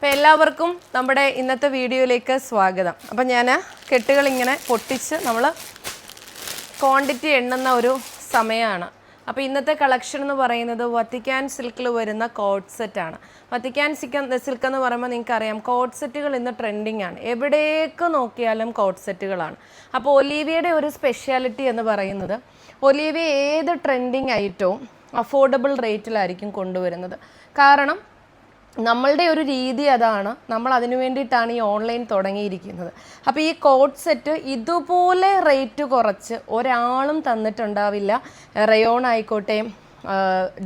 അപ്പം എല്ലാവർക്കും നമ്മുടെ ഇന്നത്തെ വീഡിയോയിലേക്ക് സ്വാഗതം. അപ്പം ഞാൻ കെട്ടുകൾ ഇങ്ങനെ പൊട്ടിച്ച് നമ്മൾ ക്വാണ്ടിറ്റി എണ്ണുന്ന ഒരു സമയമാണ് അപ്പോൾ ഇന്നത്തെ കളക്ഷൻ എന്ന് പറയുന്നത് വത്തിക്കാൻ സിൽക്കിൽ വരുന്ന കോഡ് സെറ്റാണ് വത്തിക്കാൻ സിക്ക സിൽക്ക് എന്ന് പറയുമ്പോൾ നിങ്ങൾക്കറിയാം കോഡ് സെറ്റുകൾ ഇന്ന് ട്രെൻഡിങ് ആണ്. എവിടേക്ക് നോക്കിയാലും കോഡ് സെറ്റുകളാണ്. അപ്പോൾ ഒലീവിയയുടെ ഒരു സ്പെഷ്യാലിറ്റി എന്ന് പറയുന്നത് ഒലീവിയ ഏത് ട്രെൻഡിങ് ഐറ്റവും അഫോർഡബിൾ റേറ്റിലായിരിക്കും കൊണ്ടുവരുന്നത്? കാരണം നമ്മളുടെ ഒരു രീതി അതാണ്. നമ്മൾ അതിനു വേണ്ടിയിട്ടാണ് ഈ ഓൺലൈൻ തുടങ്ങിയിരിക്കുന്നത്. അപ്പോൾ ഈ കോഡ് സെറ്റ് ഇതുപോലെ റേറ്റ് കുറച്ച് ഒരാളും തന്നിട്ടുണ്ടാവില്ല. റയോൺ ആയിക്കോട്ടെ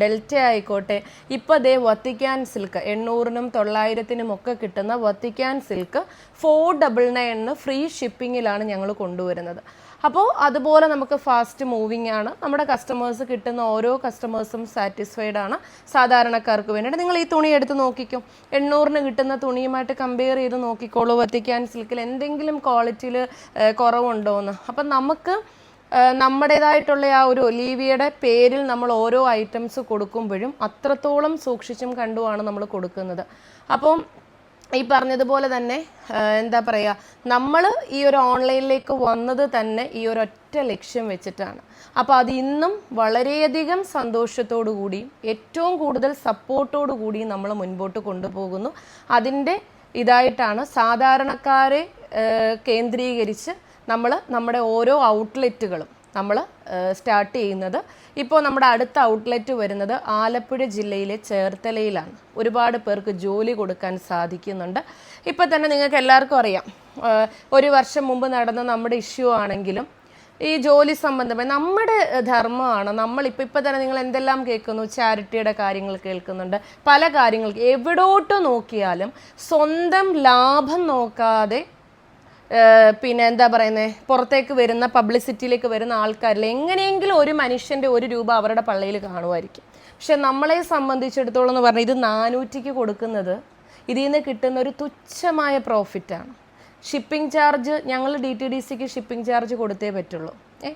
ഡെൽറ്റ ആയിക്കോട്ടെ. ഇപ്പോൾ ദേ വത്തിക്കാൻ സിൽക്ക് എണ്ണൂറിനും തൊള്ളായിരത്തിനും ഒക്കെ കിട്ടുന്ന വത്തിക്കാൻ സിൽക്ക് ഫോർ ഡബിൾ നയണിന് ഫ്രീ ഷിപ്പിങ്ങിലാണ് ഞങ്ങൾ കൊണ്ടുവരുന്നത്. അപ്പോൾ അതുപോലെ നമുക്ക് ഫാസ്റ്റ് മൂവിങ് ആണ്. നമ്മുടെ കസ്റ്റമേഴ്സ് കിട്ടുന്ന ഓരോ കസ്റ്റമേഴ്സും സാറ്റിസ്ഫൈഡ് ആണ് സാധാരണക്കാർക്ക് വേണ്ടിയിട്ട്. നിങ്ങൾ ഈ തുണി എടുത്ത് നോക്കിക്കും. എണ്ണൂറിന് കിട്ടുന്ന തുണിയുമായിട്ട് കമ്പയർ ചെയ്ത് നോക്കിക്കോളൂ. വത്തിക്കാൻ സിൽക്കിൽ എന്തെങ്കിലും ക്വാളിറ്റിയിൽ കുറവുണ്ടോ എന്ന് അപ്പം നമുക്ക് നമ്മുടേതായിട്ടുള്ള ആ ഒരു ഒലീവിയയുടെ പേരിൽ നമ്മൾ ഓരോ ഐറ്റംസ് കൊടുക്കുമ്പോഴും അത്രത്തോളം സൂക്ഷിച്ചും കണ്ടുമാണ് നമ്മൾ കൊടുക്കുന്നത്. അപ്പം ഈ പറഞ്ഞതുപോലെ തന്നെ എന്താ പറയുക നമ്മൾ ഈ ഒരു ഓൺലൈനിലേക്ക് വന്നത് തന്നെ ഈ ഒരു ഒറ്റ ലക്ഷ്യം വെച്ചിട്ടാണ്. അപ്പോൾ അത് ഇന്നും വളരെയധികം സന്തോഷത്തോടു കൂടി ഏറ്റവും കൂടുതൽ സപ്പോർട്ടോടു കൂടി നമ്മൾ മുൻപോട്ട് കൊണ്ടുപോകുന്നു. അതിന്റെ ഇതായിട്ടാണ് സാധാരണക്കാരെ കേന്ദ്രീകരിച്ച് നമ്മൾ നമ്മുടെ ഓരോ ഔട്ട്ലെറ്റുകളും നമ്മൾ സ്റ്റാർട്ട് ചെയ്യുന്നത്. ഇപ്പോൾ നമ്മുടെ അടുത്ത ഔട്ട്ലെറ്റ് വരുന്നത് ആലപ്പുഴ ജില്ലയിലെ ചേർത്തലയിലാണ്. ഒരുപാട് പേർക്ക് ജോലി കൊടുക്കാൻ സാധിക്കുന്നുണ്ട്. ഇപ്പോൾ തന്നെ നിങ്ങൾക്ക് എല്ലാവർക്കും അറിയാം ഒരു വർഷം മുമ്പ് നടന്ന നമ്മുടെ ഇഷ്യൂ ആണെങ്കിലും ഈ ജോലി സംബന്ധമായി നമ്മുടെ ധർമ്മമാണ്. നമ്മളിപ്പോൾ ഇപ്പോൾ തന്നെ നിങ്ങൾ എന്തെല്ലാം കേൾക്കുന്നു? ചാരിറ്റിയുടെ കാര്യങ്ങൾ കേൾക്കുന്നുണ്ട്. പല കാര്യങ്ങൾ എവിടോട്ട് നോക്കിയാലും സ്വന്തം ലാഭം നോക്കാതെ പിന്നെ എന്താ പറയുന്നത് പുറത്തേക്ക് വരുന്ന പബ്ലിസിറ്റിയിലേക്ക് വരുന്ന ആൾക്കാരിൽ എങ്ങനെയെങ്കിലും ഒരു മനുഷ്യന്റെ ഒരു രൂപ അവരുടെ പള്ളിയിൽ കാണുമായിരിക്കും. പക്ഷെ നമ്മളെ സംബന്ധിച്ചിടത്തോളം എന്ന് പറഞ്ഞാൽ ഇത് നാനൂറ്റിക്ക് കൊടുക്കുന്നത് ഇതിൽ നിന്ന് കിട്ടുന്ന ഒരു തുച്ഛമായ പ്രോഫിറ്റാണ് ഷിപ്പിംഗ് ചാർജ് ഞങ്ങൾ ഡി ടി ഡി സിക്ക് ഷിപ്പിംഗ് ചാർജ് കൊടുത്തേ പറ്റുള്ളൂ. ഏ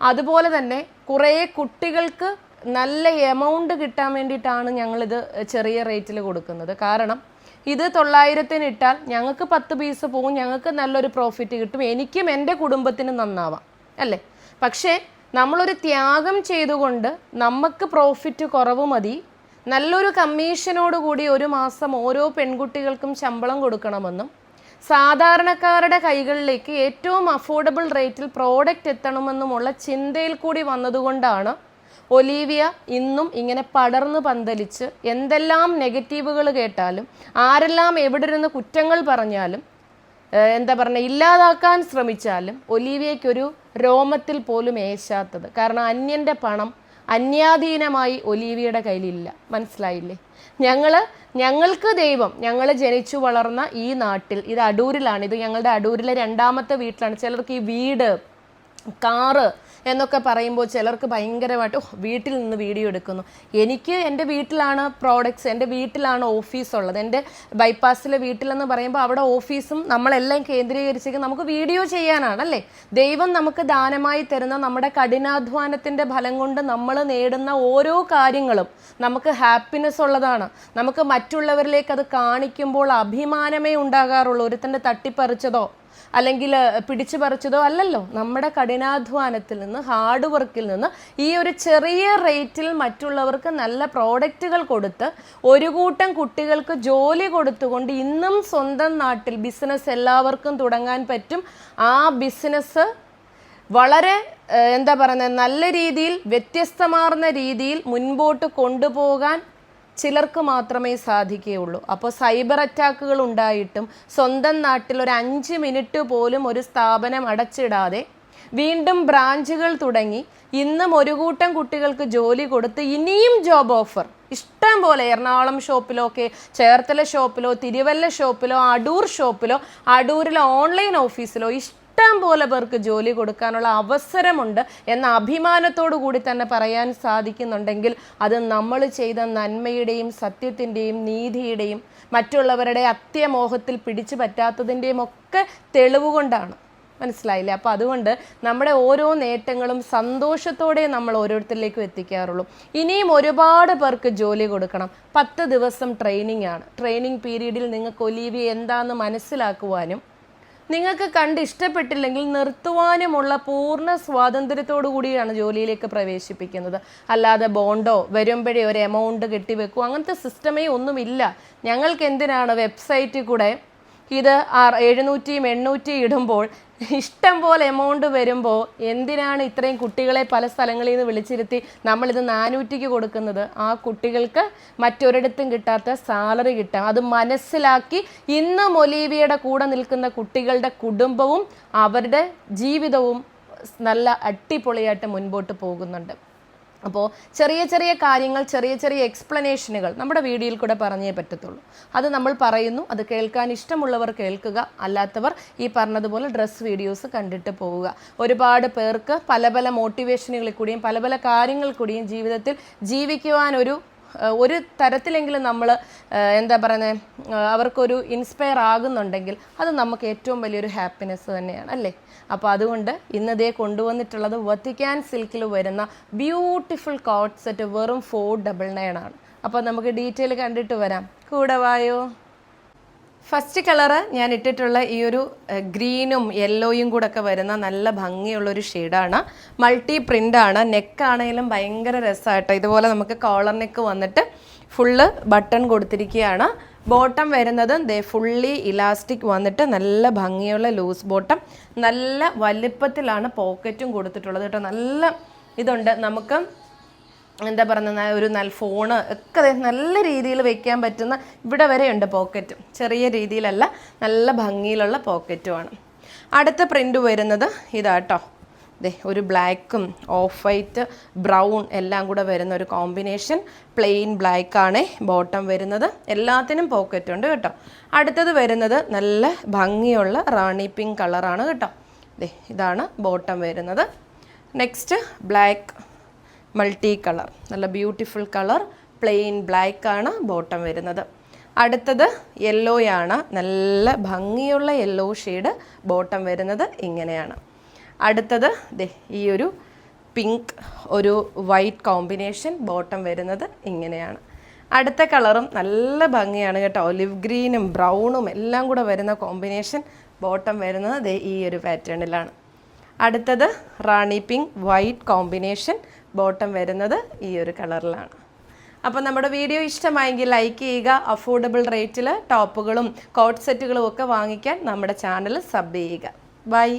അതുപോലെ തന്നെ കുറേ കുട്ടികൾക്ക് നല്ല എമൗണ്ട് കിട്ടാൻ വേണ്ടിയിട്ടാണ് ഞങ്ങളിത് ചെറിയ റേറ്റിൽ കൊടുക്കുന്നത്. കാരണം ഇത് തൊള്ളായിരത്തിന് ഇട്ടാൽ ഞങ്ങൾക്ക് പത്ത് പീസ് പോകും ഞങ്ങൾക്ക് നല്ലൊരു പ്രോഫിറ്റ് കിട്ടും എനിക്കും എന്റെ കുടുംബത്തിനും നന്നാവാം അല്ലേ? പക്ഷേ നമ്മളൊരു ത്യാഗം ചെയ്തുകൊണ്ട് നമുക്ക് പ്രോഫിറ്റ് കുറവ് മതി. നല്ലൊരു കമ്മീഷനോട് കൂടി ഒരു മാസം ഓരോ പെൺകുട്ടികൾക്കും ശമ്പളം കൊടുക്കണമെന്നും സാധാരണക്കാരുടെ കൈകളിലേക്ക് ഏറ്റവും അഫോർഡബിൾ റേറ്റിൽ പ്രോഡക്റ്റ് എത്തണമെന്നുമുള്ള ചിന്തയിൽ കൂടി വന്നതുകൊണ്ടാണ് ഒലീവിയ ഇന്നും ഇങ്ങനെ പടർന്ന് പന്തലിച്ച് എന്തെല്ലാം നെഗറ്റീവുകൾ കേട്ടാലും ആരെല്ലാം എവിടെ ഇരുന്ന് കുറ്റങ്ങൾ പറഞ്ഞാലും എന്താ പറയുക ഇല്ലാതാക്കാൻ ശ്രമിച്ചാലും ഒലീവിയയ്ക്കൊരു രോമത്തിൽ പോലും ഏശാത്തത്. കാരണം അന്യന്റെ പണം അന്യാധീനമായി ഒലീവിയുടെ കയ്യിലില്ല. മനസ്സിലായില്ലേ? ഞങ്ങൾ ഞങ്ങൾക്ക് ദൈവം ഞങ്ങൾ ജനിച്ചു വളർന്ന ഈ നാട്ടിൽ ഇത് അടൂരിലാണ് ഇത് ഞങ്ങളുടെ അടൂരിലെ രണ്ടാമത്തെ വീട്ടിലാണ്. ചിലർക്ക് ഈ വീട് കാറ് എന്നൊക്കെ പറയുമ്പോൾ ചിലർക്ക് ഭയങ്കരമായിട്ട് വീട്ടിൽ നിന്ന് വീഡിയോ എടുക്കുന്നു. എനിക്ക് എന്റെ വീട്ടിലാണ് പ്രോഡക്ട്സ് എന്റെ വീട്ടിലാണ് ഓഫീസ് ഉള്ളത്. എന്റെ ബൈപ്പാസിലെ വീട്ടിലെന്ന് പറയുമ്പോൾ അവിടെ ഓഫീസും നമ്മളെല്ലാം കേന്ദ്രീകരിച്ചേക്കും നമുക്ക് വീഡിയോ ചെയ്യാനാണല്ലേ ദൈവം നമുക്ക് ദാനമായി തരുന്ന നമ്മുടെ കഠിനാധ്വാനത്തിന്റെ ഫലം കൊണ്ട് നമ്മൾ നേടുന്ന ഓരോ കാര്യങ്ങളും നമുക്ക് ഹാപ്പിനെസ് ഉള്ളതാണ്. നമുക്ക് മറ്റുള്ളവരിലേക്ക് അത് കാണിക്കുമ്പോൾ അഭിമാനമേ ഉണ്ടാകാറുള്ളൂ. ഒരുത്തന്റെ തട്ടിപ്പറിച്ചതോ അല്ലെങ്കിൽ പിടിച്ചു പറിച്ചതോ അല്ലല്ലോ. നമ്മുടെ കഠിനാധ്വാനത്തിൽ നിന്ന് ഹാർഡ് വർക്കിൽ നിന്ന് ഈ ഒരു ചെറിയ റേറ്റിൽ മറ്റുള്ളവർക്ക് നല്ല പ്രോഡക്റ്റുകൾ കൊടുത്ത് ഒരു കൂട്ടം കുട്ടികൾക്ക് ജോലി കൊടുത്തുകൊണ്ട് ഇന്നും സ്വന്തം നാട്ടിൽ ബിസിനസ് എല്ലാവർക്കും തുടങ്ങാൻ പറ്റും. ആ ബിസിനസ് വളരെ എന്താ പറയുന്നത് നല്ല രീതിയിൽ വ്യത്യസ്തമാർന്ന രീതിയിൽ മുൻപോട്ട് കൊണ്ടുപോകാൻ ചിലർക്ക് മാത്രമേ സാധിക്കുകയുള്ളൂ. അപ്പോൾ സൈബർ അറ്റാക്കുകൾ ഉണ്ടായിട്ടും സ്വന്തം നാട്ടിൽ ഒരു അഞ്ച് മിനിറ്റ് പോലും ഒരു സ്ഥാപനം അടച്ചിടാതെ വീണ്ടും ബ്രാഞ്ചുകൾ തുടങ്ങി ഇന്നും ഒരു കൂട്ടം കുട്ടികൾക്ക് ജോലി കൊടുത്ത് ഇനിയും ജോബ് ഓഫർ. ഇഷ്ടം പോലെ എറണാകുളം ഷോപ്പിലോ ഒക്കെ ചേർത്തല ഷോപ്പിലോ തിരുവല്ല ഷോപ്പിലോ അടൂർ ഷോപ്പിലോ അടൂരിലെ ഓൺലൈൻ ഓഫീസിലോ ഇഷ്ടം പോലെ പേർക്ക് ജോലി കൊടുക്കാനുള്ള അവസരമുണ്ട് എന്ന അഭിമാനത്തോടു കൂടി തന്നെ പറയാൻ സാധിക്കുന്നുണ്ടെങ്കിൽ അത് നമ്മൾ ചെയ്ത നന്മയുടെയും സത്യത്തിന്റെയും നീതിയുടെയും മറ്റുള്ളവരുടെ അത്യമോഹത്തിൽ പിടിച്ചു പറ്റാത്തതിന്റെയും ഒക്കെ തെളിവ് കൊണ്ടാണ് മനസ്സിലായില്ലേ? അപ്പോൾ അതുകൊണ്ട് നമ്മുടെ ഓരോ നേട്ടങ്ങളും സന്തോഷത്തോടെ നമ്മൾ ഓരോരുത്തരിലേക്കും എത്തിക്കാറുള്ളൂ. ഇനിയും ഒരുപാട് പേർക്ക് ജോലി കൊടുക്കണം. പത്ത് ദിവസം ട്രെയിനിങ് ആണ് ട്രെയിനിങ് പീരീഡിൽ നിങ്ങൾക്ക് ഒലീവിയ എന്താണെന്ന് മനസ്സിലാക്കുവാനും നിങ്ങൾക്ക് കണ്ട് ഇഷ്ടപ്പെട്ടില്ലെങ്കിൽ നിർത്തുവാനുമുള്ള പൂർണ സ്വാതന്ത്ര്യത്തോടു കൂടിയാണ് ജോലിയിലേക്ക് പ്രവേശിപ്പിക്കുന്നത്. അല്ലാതെ ബോണ്ടോ വരുമ്പോഴേ ഒരു എമൗണ്ട് കെട്ടിവെക്കും അങ്ങനത്തെ സിസ്റ്റമേ ഒന്നുമില്ല. ഞങ്ങൾക്ക് എന്തിനാണ് വെബ്സൈറ്റിൽ കൂടെ ഇത് എഴുന്നൂറ്റിയും എണ്ണൂറ്റിയും ഇടുമ്പോൾ ഇഷ്ടം പോലെ എമൗണ്ട് വരുമ്പോൾ എന്തിനാണ് ഇത്രയും കുട്ടികളെ പല സ്ഥലങ്ങളിൽ നിന്ന് വിളിച്ചിരുത്തി നമ്മളിത് നാനൂറ്റിക്ക് കൊടുക്കുന്നത്? ആ കുട്ടികൾക്ക് മറ്റൊരിടത്തും കിട്ടാത്ത സാലറി കിട്ടാം. അത് മനസ്സിലാക്കി ഇന്ന് മൊലീവിയുടെ കൂടെ നിൽക്കുന്ന കുട്ടികളുടെ കുടുംബവും അവരുടെ ജീവിതവും നല്ല അടിപൊളിയായിട്ട് മുൻപോട്ട് പോകുന്നുണ്ട്. അപ്പോൾ ചെറിയ ചെറിയ കാര്യങ്ങൾ ചെറിയ ചെറിയ എക്സ്പ്ലനേഷനുകൾ നമ്മുടെ വീഡിയോയിൽ കൂടെ പറഞ്ഞേ പറ്റത്തുള്ളൂ. അത് നമ്മൾ പറയുന്നു അത് കേൾക്കാൻ ഇഷ്ടമുള്ളവർ കേൾക്കുക അല്ലാത്തവർ ഈ പറഞ്ഞതുപോലെ ഡ്രസ്സ് വീഡിയോസ് കണ്ടിട്ട് പോവുക. ഒരുപാട് പേർക്ക് പല പല മോട്ടിവേഷനുകളിൽ കൂടിയും പല പല കാര്യങ്ങൾ കൂടിയും ജീവിതത്തിൽ ജീവിക്കുവാനൊരു ഒരു തരത്തിലെങ്കിലും നമ്മൾ എന്താ പറയുന്നത് അവർക്കൊരു ഇൻസ്പയർ ആകുന്നുണ്ടെങ്കിൽ അത് നമുക്ക് ഏറ്റവും വലിയൊരു ഹാപ്പിനെസ് തന്നെയാണ് അല്ലേ? അപ്പോൾ അതുകൊണ്ട് ഇന്നതേ കൊണ്ടുവന്നിട്ടുള്ളത് വത്തിക്കാൻ സിൽക്കിൽ വരുന്ന ബ്യൂട്ടിഫുൾ കോട്ട് സെറ്റ് വെറും ഫോർ ഡബിൾ നയൻ ആണ്. അപ്പോൾ നമുക്ക് ഡീറ്റെയിൽ കണ്ടിട്ട് വരാം. കൂടെ വായോ? ഫസ്റ്റ് കളറ് ഞാൻ ഇട്ടിട്ടുള്ള ഈ ഒരു ഗ്രീനും യെല്ലോയും കൂടെ ഒക്കെ വരുന്ന നല്ല ഭംഗിയുള്ളൊരു ഷെയ്ഡാണ് മൾട്ടി പ്രിന്റാണ് നെക്കാണെങ്കിലും ഭയങ്കര രസമായിട്ട് ഇതുപോലെ നമുക്ക് കോളർ നെക്ക് വന്നിട്ട് ഫുള്ള് ബട്ടൺ കൊടുത്തിരിക്കുകയാണ്. ബോട്ടം വരുന്നത് ദേ ഫുള്ളി ഇലാസ്റ്റിക് വന്നിട്ട് നല്ല ഭംഗിയുള്ള ലൂസ് ബോട്ടം നല്ല വലിപ്പത്തിലാണ് പോക്കറ്റും കൊടുത്തിട്ടുള്ളത് കേട്ടോ. നല്ല ഇതുണ്ട്. നമുക്ക് എന്താ പറയുന്ന ഒരു നല്ല ഫോണ് ഒക്കെ നല്ല രീതിയിൽ വെക്കാൻ പറ്റുന്ന ഇവിടെ വരെയുണ്ട് പോക്കറ്റ് ചെറിയ രീതിയിലല്ല നല്ല ഭംഗിയിലുള്ള പോക്കറ്റുമാണ് അടുത്ത പ്രിന്റ് വരുന്നത് ഇതാട്ടോ ദേ ഒരു ബ്ലാക്കും ഓഫ് വൈറ്റ് ബ്രൗൺ എല്ലാം കൂടെ വരുന്ന ഒരു കോമ്പിനേഷൻ പ്ലെയിൻ ബ്ലാക്കാണ് ബോട്ടം വരുന്നത്. എല്ലാത്തിനും പോക്കറ്റ് ഉണ്ട് കേട്ടോ. അടുത്തത് വരുന്നത് നല്ല ഭംഗിയുള്ള റാണി പിങ്ക് കളറാണ് കേട്ടോ. ദേ ഇതാണ് ബോട്ടം വരുന്നത്. നെക്സ്റ്റ് ബ്ലാക്ക് മൾട്ടി കളർ നല്ല ബ്യൂട്ടിഫുൾ കളർ പ്ലെയിൻ ബ്ലാക്ക് ആണ് ബോട്ടം വരുന്നത്. അടുത്തത് യെല്ലോയാണ് നല്ല ഭംഗിയുള്ള യെല്ലോ ഷെയ്ഡ് ബോട്ടം വരുന്നത് ഇങ്ങനെയാണ്. അടുത്തത് ദേ ഈ ഒരു പിങ്ക് ഒരു വൈറ്റ് കോമ്പിനേഷൻ ബോട്ടം വരുന്നത് ഇങ്ങനെയാണ്. അടുത്ത കളറും നല്ല ഭംഗിയാണ് കേട്ടോ. ഒലിവ് ഗ്രീനും ബ്രൗണും എല്ലാം കൂടെ വരുന്ന കോമ്പിനേഷൻ ബോട്ടം വരുന്നത് ദേ ഈ ഒരു പാറ്റേണിലാണ് അടുത്തത് rani pink white combination bottom വരുന്നത് ഈ ഒരു കളറിലാണ്. അപ്പോൾ നമ്മുടെ വീഡിയോ ഇഷ്ടമായെങ്കിൽ ലൈക്ക് ചെയ്യുക അഫോർഡബിൾ റേറ്റിൽ ടോപ്പുകളും കോട്ട് സെറ്റുകളും ഒക്കെ വാങ്ങിക്കാൻ നമ്മുടെ ചാനൽ സബ് ചെയ്യുക. ബൈ